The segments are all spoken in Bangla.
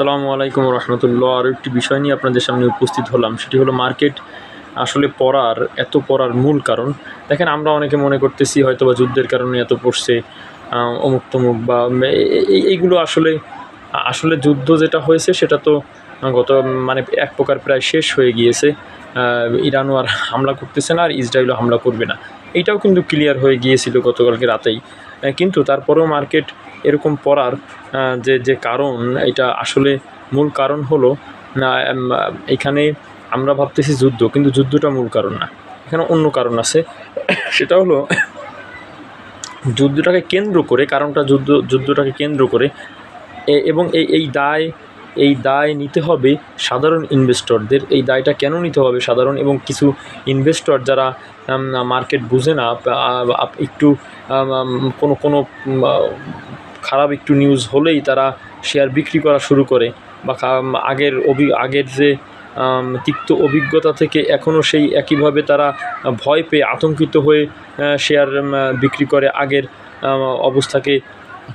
আসসালামু আলাইকুম রহমতুল্লাহ। আরও একটি বিষয় নিয়ে আপনাদের সামনে উপস্থিত হলাম, সেটি হলো মার্কেট আসলে পড়ার, এত পড়ার মূল কারণ। দেখেন, আমরা অনেকে মনে করতেছি হয়তো বা যুদ্ধের কারণে এত পড়ছে অমুক তমুক বা এইগুলো আসলে আসলে যুদ্ধ যেটা হয়েছে সেটা তো গত মানে এক প্রকার প্রায় শেষ হয়ে গিয়েছে। ইরানও আর হামলা করতেছে না আর ইসরায়েলও হামলা করবে না। এটাও কিন্তু ক্লিয়ার হয়ে গিয়েছিল গতকালকে রাতেই। কিন্তু তারপরেও মার্কেট এরকম পড়ার যে যে কারণ, এটা আসলে মূল কারণ হলো, না এখানে আমরা ভাবতেছি যুদ্ধ, কিন্তু যুদ্ধটা মূল কারণ না। এখানে অন্য কারণ আছে। সেটা হলো, যুদ্ধটাকে কেন্দ্র করে, কারণটা যুদ্ধ, যুদ্ধটাকে কেন্দ্র করে এবং এই এই দায় এই দায় নিতে হবে সাধারণ ইনভেস্টরদের এই দায়টা কেন নিতে হবে সাধারণ এবং কিছু ইনভেস্টর যারা মার্কেট বুঝে না একটু কোনো কোনো খারাপ একটু নিউজ হলেই তারা শেয়ার বিক্রি করা শুরু করে বা আগের অভি, আগের যে তিক্ত অভিজ্ঞতা থেকে এখনও সেই একইভাবে তারা ভয় পেয়ে আতঙ্কিত হয়ে শেয়ার বিক্রি করে আগের অবস্থাকে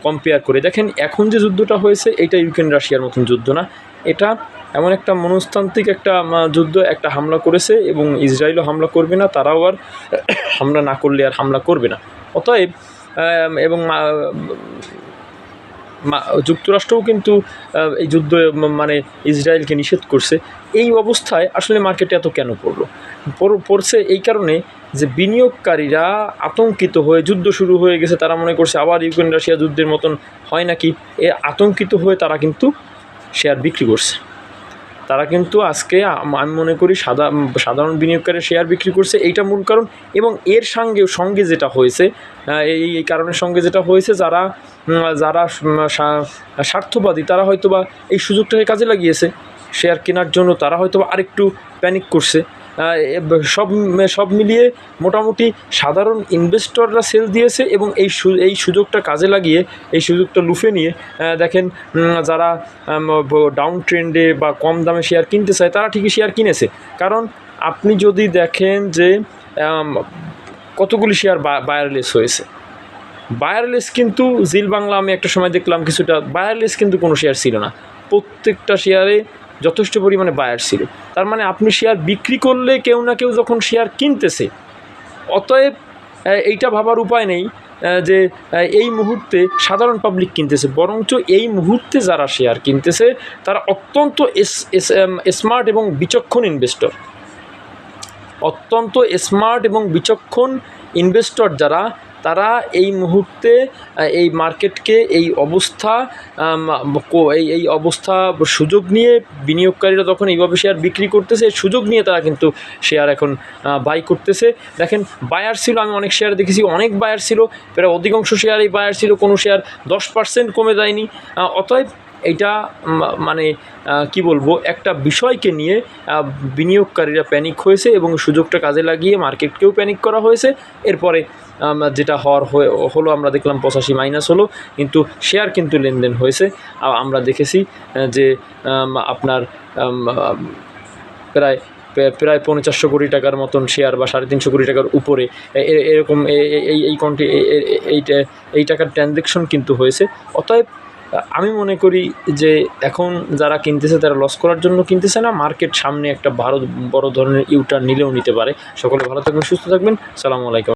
কম্পেয়ার করে। দেখেন, এখন যে যুদ্ধটা হয়েছে, এটা ইউক্রেন রাশিয়ার মতন যুদ্ধ না। এটা এমন একটা মনস্তান্ত্রিক একটা যুদ্ধ, একটা হামলা করেছে এবং ইসরায়েলও হামলা করবে না, তারাও আর হামলা না করলে আর হামলা করবে না। অতএব এবং যুক্তরাষ্ট্রও কিন্তু এই যুদ্ধ মানে ইসরায়েলকে নিষেধ করছে। এই অবস্থায় আসলে মার্কেটে এত কেন পড়ল? পড়- পড়ছে এই কারণে যে বিনিয়োগকারীরা আতঙ্কিত হয়ে যুদ্ধ শুরু হয়ে গেছে। তারা মনে করছে আবার ইউক্রেন রাশিয়া যুদ্ধের মতন হয় নাকি? এ আতঙ্কিত হয়ে তারা কিন্তু শেয়ার বিক্রি করছে। তারা কিন্তু আজকে আমি মনে করি সাধা সাধারণ বিনিয়োগকারী শেয়ার বিক্রি করছে, এইটা মূল কারণ। এবং এর সঙ্গে সঙ্গে যেটা হয়েছে এই এই কারণের সঙ্গে যেটা হয়েছে, যারা যারা স্বার্থবাদী, তারা হয়তোবা এই সুযোগটাকে কাজে লাগিয়েছে। শেয়ার কেনার জন্য তারা হয়তো আরেকটু প্যানিক করছে। সব সব মিলিয়ে মোটামুটি সাধারণ ইনভেস্টররা সেল দিয়েছে এবং এই এই সুযোগটা কাজে লাগিয়ে, এই সুযোগটা লুফে নিয়ে দেখেন যারা ডাউন ট্রেন্ডে বা কম দামে শেয়ার কিনতে চায়, তারা ঠিকই শেয়ার কিনেছে। কারণ আপনি যদি দেখেন যে কতগুলি শেয়ার বায়ারলেস হয়েছে। বায়ারলেস কিন্তু জিল বাংলা আমি একটা সময় দেখলাম কিছুটা বায়ারলেস কিন্তু কোনো শেয়ার ছিল না। প্রত্যেকটা শেয়ারে যথেষ্ট পরিমাণে বায়ার ছিল। তার মানে আপনি শেয়ার বিক্রি করলে কেউ না কেউ যখন শেয়ার কিনতেছে, অতএব এইটা ভাবার উপায় নেই যে এই মুহূর্তে সাধারণ পাবলিক কিনতেছে, বরঞ্চ এই মুহূর্তে যারা শেয়ার কিনতেছে, তারা অত্যন্ত স্মার্ট এবং বিচক্ষণ ইনভেস্টর অত্যন্ত স্মার্ট এবং বিচক্ষণ ইনভেস্টর যারা তারা এই মুহূর্তে এই মার্কেটকে এই অবস্থা এই এই অবস্থা সুযোগ নিয়ে বিনিয়োগকারীরা তখন এইভাবে শেয়ার বিক্রি করতেছে সুযোগ নিয়ে তারা কিন্তু শেয়ার এখন বাই করতেছে। দেখেন বায়ার ছিল, আমি অনেক শেয়ার দেখেছি, অনেক বায়ার ছিল, প্রায় অধিকাংশ শেয়ারই বায়ার ছিল, কোনো শেয়ার দশ পার্সেন্ট কমে যায়নি। অতএব এইটা মা- মানে কি বলব, একটা বিষয়কে নিয়ে বিনিয়োগকারীরা প্যানিক হয়েছে এবং সুযোগটা কাজে লাগিয়ে মার্কেটকেও প্যানিক করা হয়েছে। এরপরে যেটা হওয়ার হলো, আমরা দেখলাম পঁচাশি মাইনাস হলো, কিন্তু শেয়ার কিন্তু লেনদেন হয়েছে। আমরা দেখেছি যে আপনার প্রায়, প্রায়- চারশো কোটি টাকার মতন শেয়ার বা সাড়ে তিনশো কোটি টাকার উপরে এরকম এই এই কন্টি এইটা, এই টাকার ট্রানজ্যাকশন কিন্তু হয়েছে। অতএব, আমি মনে করি যে, এখন যারা কিনতেছে, তারা লস করার জন্য কিনতেছে না। মার্কেট সামনে একটা ভারত, বড় ধরনের ইউটার নিলেও নিতে পারে। সকলে ভালো থাকবেন, সুস্থ থাকবেন। সালামু আলাইকুম।